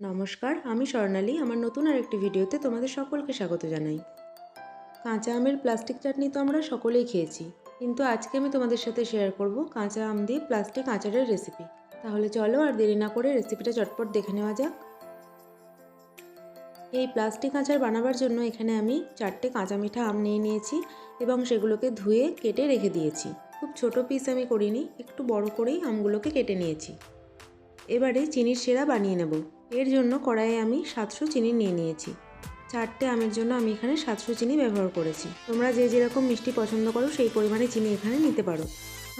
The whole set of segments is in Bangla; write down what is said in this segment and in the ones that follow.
নমস্কার, আমি স্বর্ণালী। আমার নতুন আরেকটি ভিডিওতে তোমাদের সকলকে স্বাগত জানাই। কাঁচা আমের প্লাস্টিক চাটনি তো আমরা সকলেই খেয়েছি, কিন্তু আজকে আমি তোমাদের সাথে শেয়ার করব কাঁচা আম দিয়ে প্লাস্টিক আচারের রেসিপি তাহলে চলো আর দেরি না করে রেসিপিটা চটপট দেখে নেওয়া যাক। এই প্লাস্টিক আচার বানাবার জন্য এখানে আমি চারটে কাঁচা মিঠা আম নিয়ে নিয়েছি এবং সেগুলোকে ধুয়ে, কেটে রেখে দিয়েছি। খুব ছোট পিস আমি করিনি, একটু বড় করেই আমগুলোকে কেটে নিয়েছি। এবারে চিনির সেরা বানিয়ে নেব। এর জন্য কড়াইয়ে আমি সাতশো চিনি নিয়ে নিয়েছি। চারটে আমের জন্য আমি এখানে সাতশো চিনি ব্যবহার করেছি। তোমরা যে যেরকম মিষ্টি পছন্দ করো, সেই পরিমাণে চিনি এখানে নিতে পারো।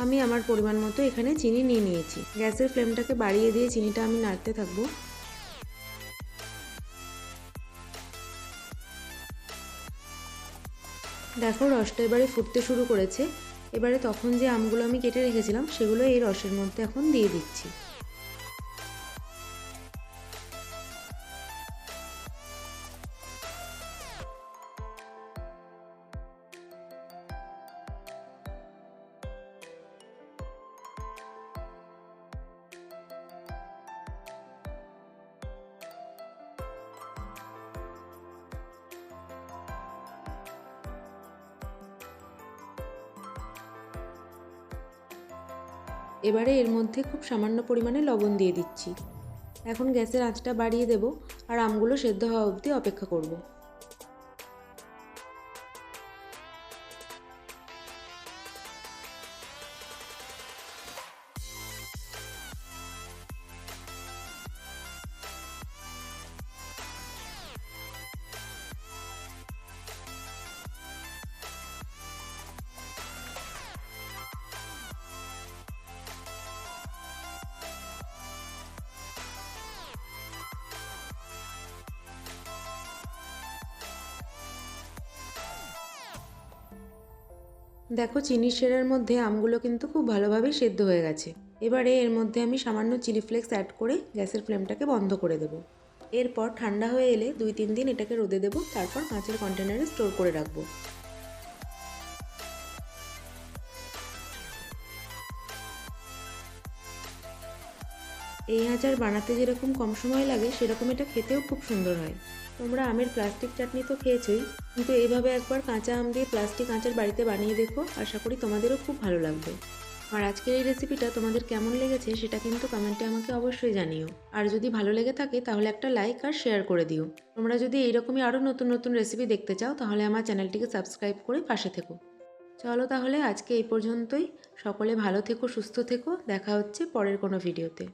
আমি আমার পরিমাণ মতো এখানে চিনি নিয়ে নিয়েছি। গ্যাসের ফ্লেমটাকে বাড়িয়ে দিয়ে চিনিটা আমি নাড়তে থাকব। দেখো, রসটা এবারে ফুটতে শুরু করেছে। এবারে তখন যে আমগুলো আমি কেটে রেখেছিলাম, সেগুলো এই রসের মধ্যে এখন দিয়ে দিচ্ছি। এবারে এর মধ্যে খুব সামান্য পরিমাণে লবণ দিয়ে দিচ্ছি। এখন গ্যাসের আঁচটা বাড়িয়ে দেব আর আমগুলো সেদ্ধ হওয়া অবধি অপেক্ষা করব। দেখো, চিনি সেরার মধ্যে আমগুলো কিন্তু খুব ভালোভাবেই সেদ্ধ হয়ে গেছে। এবারে এর মধ্যে আমি সামান্য চিলি ফ্লেক্স অ্যাড করে গ্যাসের ফ্লেমটাকে বন্ধ করে দেবো। এরপর ঠান্ডা হয়ে এলে দুই তিন দিন এটাকে রোদে দেবো, তারপর কাঁচের কন্টেনারে স্টোর করে রাখব। এই আচার বানাতে যেরকম কম সময় লাগে, সেরকম এটা খেতেও খুব সুন্দর হয়। তোমরা আমের প্লাস্টিক চাটনি তো খেয়েছোই, কিন্তু এইভাবে একবার কাঁচা আম দিয়ে প্লাস্টিক আচার বাড়িতে বানিয়ে দেখো, আশা করি তোমাদেরও খুব ভালো লাগবে। আর আজকের এই রেসিপিটা তোমাদের কেমন লেগেছে সেটা কিন্তু কমেন্টে আমাকে অবশ্যই জানিও। আর যদি ভালো লেগে থাকে তাহলে একটা লাইক আর শেয়ার করে দিও। তোমরা যদি এইরকমই আরও নতুন নতুন রেসিপি দেখতে চাও তাহলে আমার চ্যানেলটিকে সাবস্ক্রাইব করে পাশে থেকো। চলো তাহলে আজকে এই পর্যন্তই। সকলে ভালো থেকো, সুস্থ থেকো। দেখা হচ্ছে পরের কোনো ভিডিওতে